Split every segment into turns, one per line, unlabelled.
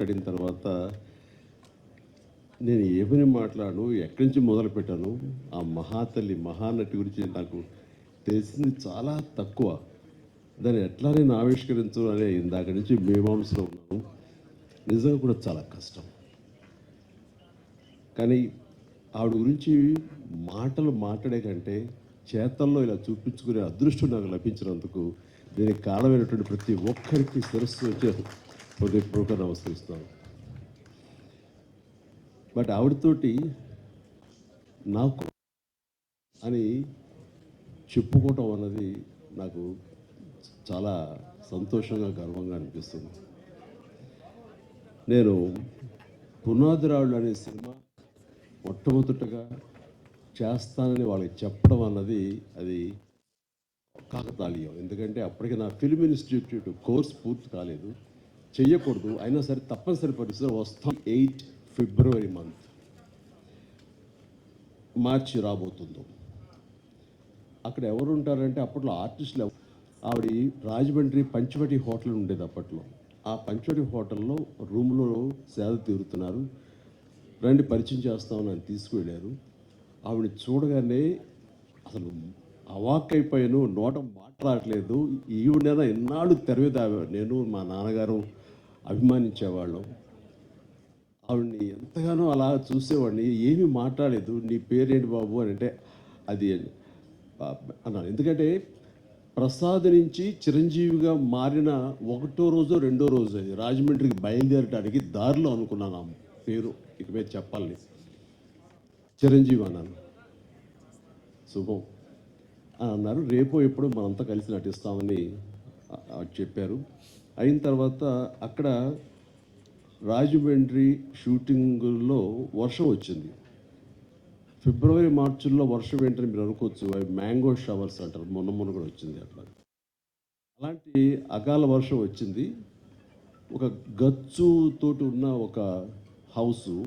మాట్లాడిన తర్వాత నేను ఏమని మాట్లాడను ఎక్కడి నుంచి మొదలు పెట్టాను ఆ మహాతల్లి మహానటి గురించి నాకు తెలిసింది చాలా తక్కువ. దాన్ని ఎట్లా నేను ఆవిష్కరించు అనే ఇందాక నుంచి మీమాంసలో ఉన్నాను. నిజంగా కూడా చాలా కష్టం. కానీ ఆవిడ గురించి మాటలు మాట్లాడే కంటే చేతల్లో ఇలా చూపించుకునే అదృష్టం నాకు లభించినందుకు దీనికి కారణమైనటువంటి ప్రతి ఒక్కరికి శిరస్సు వచ్చారు హృదయపూర్వక నమస్కరిస్తాను. బట్ ఆవిడతోటి నాకు అని చెప్పుకోవటం అన్నది నాకు చాలా సంతోషంగా గర్వంగా అనిపిస్తుంది. నేను పునాదిరాళ్ళు అనే సినిమా మొట్టమొదటగా చేస్తానని వాళ్ళకి చెప్పడం అన్నది అది కాకతాళీయం. ఎందుకంటే అప్పటికి నా ఫిల్మ్ ఇన్స్టిట్యూట్ కోర్స్ పూర్తి కాలేదు. చెయ్యకూడదు. అయినా సరే తప్పనిసరి పరిస్థితులు వస్తాం. Eight February month. మార్చి రాబోతుందో. అక్కడ ఎవరు ఉంటారంటే అప్పట్లో ఆర్టిస్టులు ఆవిడ రాజమండ్రి పంచవటి హోటల్ ఉండేది అప్పట్లో. ఆ పంచవటి హోటల్లో రూమ్లో సేద తీరుతున్నారు. రండి పరిచయం చేస్తామని నన్ను తీసుకువెళ్ళారు. ఆవిడ చూడగానే అసలు అవాక్కైపోయాను. నోట మాట్లాడలేదు ఈవిడైనా ఎన్నాళ్ళు తెరవేదా నేను మా నాన్నగారు అభిమానించేవాళ్ళం. ఆవిడ్ని ఎంతగానో అలా చూసేవాడిని. ఏమీ మాట్లాడలేదు. నీ పేరేంటి బాబు? అని అంటే అది అన్నాను. ఎందుకంటే ప్రసాద్ నుంచి చిరంజీవిగా మారిన ఒకటో రోజు రెండో రోజు అది. రాజమండ్రికి బయలుదేరడానికి దారిలో అనుకున్నాను ఆ పేరు. ఇక మీద చెప్పాలి చిరంజీవి అన్నాను. శుభం అని అన్నారు. రేపు ఎప్పుడు మనంతా కలిసి నటిస్తామని చెప్పారు. అయిన తర్వాత అక్కడ రాజమండ్రి షూటింగ్లో వర్షం వచ్చింది. ఫిబ్రవరి మార్చిలో వర్షం ఏంటని మీరు అనుకోవచ్చు. అవి మ్యాంగో షవర్స్ అంటారు. మొన్న మొన్న కూడా వచ్చింది అట్లా. అలాంటి అకాల వర్షం వచ్చింది. ఒక గచ్చుతోటి ఉన్న ఒక హౌసు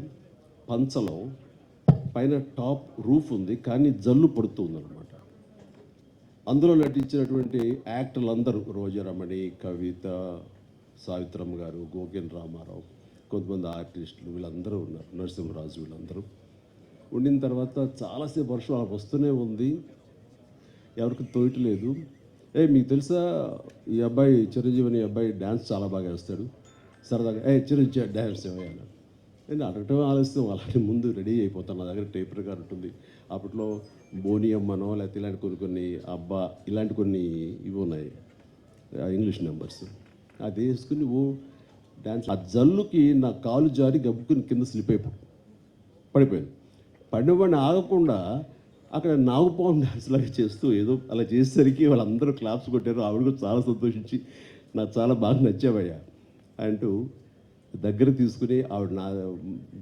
పంచలో పైన టాప్ రూఫ్ ఉంది. కానీ జల్లు పడుతుంది అనమాట అందులో నటించినటువంటి యాక్టర్లు అందరూ రోజారమణి కవిత సావిత్రమ్మ గారు గోకిన్ రామారావు కొంతమంది ఆర్టిస్టులు వీళ్ళందరూ ఉన్నారు నరసింహరాజు వీళ్ళందరూ. ఉండిన తర్వాత చాలాసేపు వర్షం అలా వస్తూనే ఉంది. ఎవరికి తోయటలేదు ఏ మీకు తెలుసా ఈ అబ్బాయి చిరంజీవి అనే అబ్బాయి డ్యాన్స్ చాలా బాగా వేస్తాడు. సరదాగా ఏ చిరంజీవి డ్యాన్స్ ఏమయ్యాను నేను అడగటం ఆలస్యం అలాంటి ముందు రెడీ అయిపోతాను. నా దగ్గర టేప్ రికార్డ్ ఉంటుంది. అప్పట్లో బోనియమ్మనో లేకపోతే ఇలాంటి కొన్ని కొన్ని అబ్బా ఇలాంటి కొన్ని ఇవి ఉన్నాయి. ఆ ఇంగ్లీష్ నెంబర్స్. అది వేసుకుని ఓ డ్యాన్స్ ఆ జల్లుకి నా కాలు జారి గబ్బుకుని కింద స్లిప్ అయిపో పడిపోయింది పడినవాడిని ఆగకుండా అక్కడ నాగుపాము డ్యాన్స్ లాగా చేస్తూ ఏదో అలా చేసేసరికి వాళ్ళందరూ క్లాప్స్ కొట్టారు. ఆవిడ కూడా చాలా సంతోషించి నాకు చాలా బాగా నచ్చావయ్యా అంటూ దగ్గర తీసుకుని ఆవిడ నా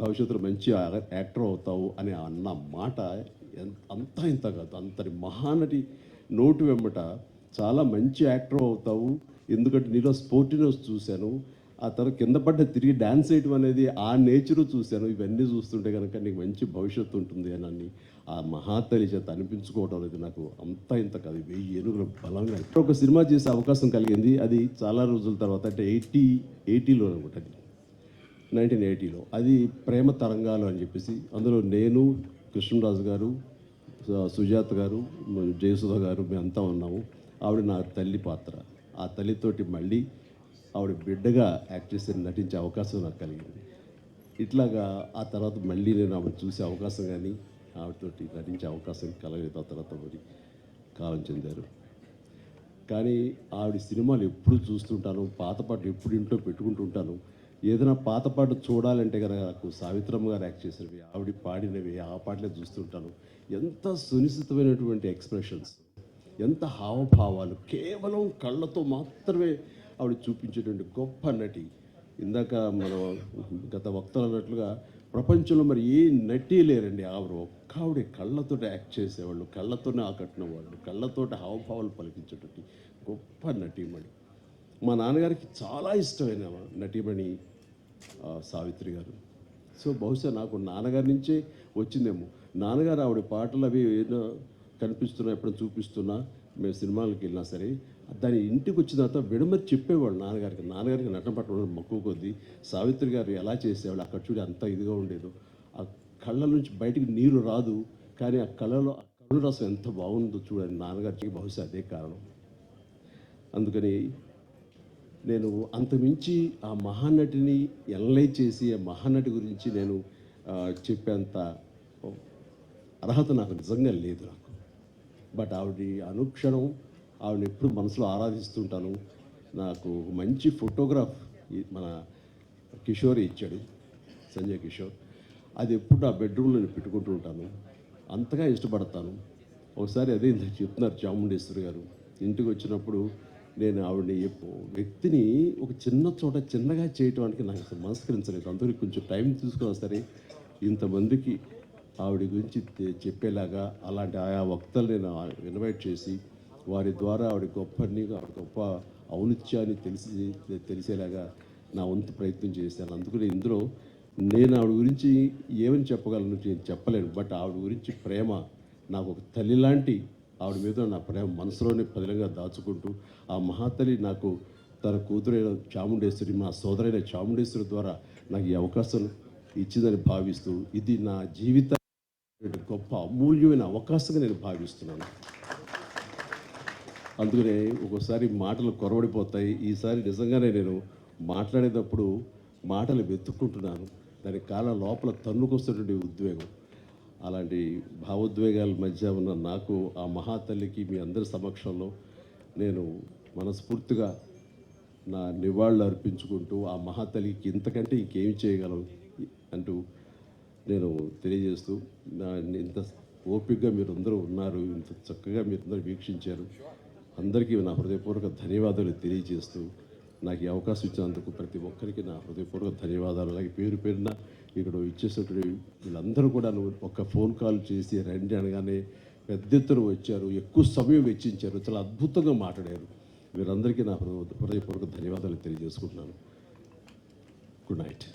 భవిష్యత్తులో మంచి యాక్టర్ అవుతావు అని అన్న మాట ఎంత అంతా ఇంత కాదు అంతటి మహానటి నోటు వెంబట చాలా మంచి యాక్టర్ అవుతావు. ఎందుకంటే నీలో స్పోర్టినెస్ చూశాను. ఆ తర్వాత కింద పడ్డ తిరిగి డ్యాన్స్ వేయటం అనేది ఆ నేచరు చూశాను. ఇవన్నీ చూస్తుంటే కనుక నీకు మంచి భవిష్యత్తు ఉంటుంది అని అని ఆ మహాతలి చేత అనిపించుకోవడం అనేది నాకు అంత ఇంత కాదు. వెయ్యి ఏనుగుల బలంగా ఒక సినిమా చేసే అవకాశం కలిగింది. అది చాలా రోజుల తర్వాత అంటే ఎయిటీ ఎయిటీలో అనుకుంటా అది. నైన్టీన్ ఎయిటీలో. అది ప్రేమ తరంగాలు అని చెప్పేసి అందులో నేను కృష్ణరాజు గారు సుజాత గారు జయసుధ గారు మేమంతా ఉన్నాము. ఆవిడ నా తల్లి పాత్ర. ఆ తల్లితోటి మళ్ళీ ఆవిడ బిడ్డగా యాక్ట్ చేసి నటించే అవకాశం నాకు కలిగింది. ఇట్లాగా ఆ తర్వాత మళ్ళీ నేను ఆవిడ చూసే అవకాశం కానీ ఆవిడతోటి నటించే అవకాశం కలగలేదు. ఆ తర్వాత మరి కాలం చెందారు. కానీ ఆవిడ సినిమాలు ఎప్పుడు చూస్తుంటాను పాత పాటలు ఎప్పుడు ఇంట్లో పెట్టుకుంటుంటాను ఏదైనా పాత పాట చూడాలంటే కనుక నాకు సావిత్రమ్మ గారు యాక్ట్ చేసినవి ఆవిడ పాడినవి ఆ పాటలే చూస్తుంటాను ఎంత సునిశ్చితమైనటువంటి ఎక్స్ప్రెషన్స్ ఎంత హావభావాలు కేవలం కళ్ళతో మాత్రమే ఆవిడ చూపించేటువంటి గొప్ప నటి. ఇందాక మనం గత వక్తలు అన్నట్లుగా ప్రపంచంలో మరి ఏ నటి లేరండి ఆవిడ. ఒక్క ఆవిడ కళ్ళతో యాక్ట్ చేసేవాళ్ళు కళ్ళతోనే ఆకట్టిన వాళ్ళు కళ్ళతోటి హావభావాలు పలికించేటువంటి గొప్ప నటీమణి. మా నాన్నగారికి చాలా ఇష్టమైన నటీమణి సావిత్రి గారు. సో బహుశా నాకు నాన్నగారి నుంచే వచ్చిందేమో. నాన్నగారు ఆవిడ పాటలు అవి ఏదో కనిపిస్తున్నా ఎప్పుడైనా చూపిస్తున్నా మేము సినిమాలకు వెళ్ళినా సరే దాని ఇంటికి వచ్చిన తర్వాత విడమరి చెప్పేవాడు నాన్నగారికి. నాన్నగారికి నటన పట్టడం మక్కువ కొద్దీ సావిత్రి గారు ఎలా చేసేవాళ్ళు అక్కడ చూడి అంత ఇదిగా ఉండేదో. ఆ కళ్ళ నుంచి బయటికి నీరు రాదు కానీ ఆ కళ్ళలో ఆ కళ్ళు రసం ఎంత బాగుందో చూడండి నాన్నగారికి. బహుశా అదే కారణం. అందుకని నేను అంతమించి ఆ మహానటిని ఎనలైజ్ చేసి ఆ మహానటి గురించి నేను చెప్పేంత అర్హత నాకు నిజంగా లేదు నాకు. బట్ ఆవిడ అనుక్షణం ఆవిడ ఎప్పుడు మనసులో ఆరాధిస్తుంటాను. నాకు మంచి ఫోటోగ్రాఫ్ మన కిషోర్ ఇచ్చాడు సంజయ్ కిషోర్. అది ఎప్పుడు నా బెడ్రూమ్లో నేను పెట్టుకుంటూ ఉంటాను. అంతగా ఇష్టపడతాను. ఒకసారి అదే ఇందాక చెప్తున్నారు చాముండేశ్వరి గారు ఇంటికి వచ్చినప్పుడు నేను ఆవిడని వ్యక్తిని ఒక చిన్న చోట చిన్నగా చేయటానికి నాకు అసలు మనస్కరించలేదు. అందరికి కొంచెం టైం తీసుకున్నా సరే ఇంతమందికి ఆవిడ గురించి చెప్పేలాగా అలాంటి ఆయా వక్తలు నేను ఇన్వైట్ చేసి వారి ద్వారా ఆవిడ గొప్పని ఆవిడ గొప్ప ఔనిత్యాన్ని తెలిసి తెలిసేలాగా నా వంతు ప్రయత్నం చేశాను. అందుకని ఇందులో నేను ఆవిడ గురించి ఏమని చెప్పగలను నేను చెప్పలేను. బట్ ఆవిడ గురించి ప్రేమ నాకు ఒక తల్లి లాంటి ఆవిడ మీద నా ప్రేమ మనసులోనే పదిలంగా దాచుకుంటూ ఆ మహాతల్లి నాకు తన కూతురైన చాముండేశ్వరి మా సోదరైన చాముండేశ్వరి ద్వారా నాకు ఈ అవకాశం ఇచ్చిందని భావిస్తూ ఇది నా జీవిత గొప్ప అమూల్యమైన అవకాశంగా నేను భావిస్తున్నాను. అందుకనే ఒక్కోసారి మాటలు కొరవడిపోతాయి. ఈసారి నిజంగానే నేను మాట్లాడేటప్పుడు మాటలు వెతుక్కుంటున్నాను. దాని కాల లోపల తన్నుకొస్తున్నటువంటి ఉద్వేగం. అలాంటి భావోద్వేగాల మధ్య ఉన్న నాకు ఆ మహాతల్లికి మీ అందరి సమక్షంలో నేను మనస్ఫూర్తిగా నా నివాళులు అర్పించుకుంటూ ఆ మహాతల్లికి ఇంతకంటే ఇంకేం చేయగలం అంటూ నేను తెలియజేస్తూ నా ఇంత ఓపికగా మీరు అందరూ ఉన్నారు ఇంత చక్కగా మీరు అందరూ వీక్షించారు. అందరికీ నా హృదయపూర్వక ధన్యవాదాలు తెలియజేస్తూ నాకు ఈ అవకాశం ఇచ్చినందుకు ప్రతి ఒక్కరికి నా హృదయపూర్వక ధన్యవాదాలు. అలాగే పేరు పేరున ఇక్కడ ఇచ్చేసినటువంటి వీళ్ళందరూ కూడా ఒక ఫోన్ కాల్ చేసి రండి అనగానే పెద్ద ఎత్తున వచ్చారు ఎక్కువ సమయం వెచ్చించారు చాలా అద్భుతంగా మాట్లాడారు. వీరందరికీ నా హృదయపూర్వక ధన్యవాదాలు తెలియజేసుకుంటున్నాను. Good night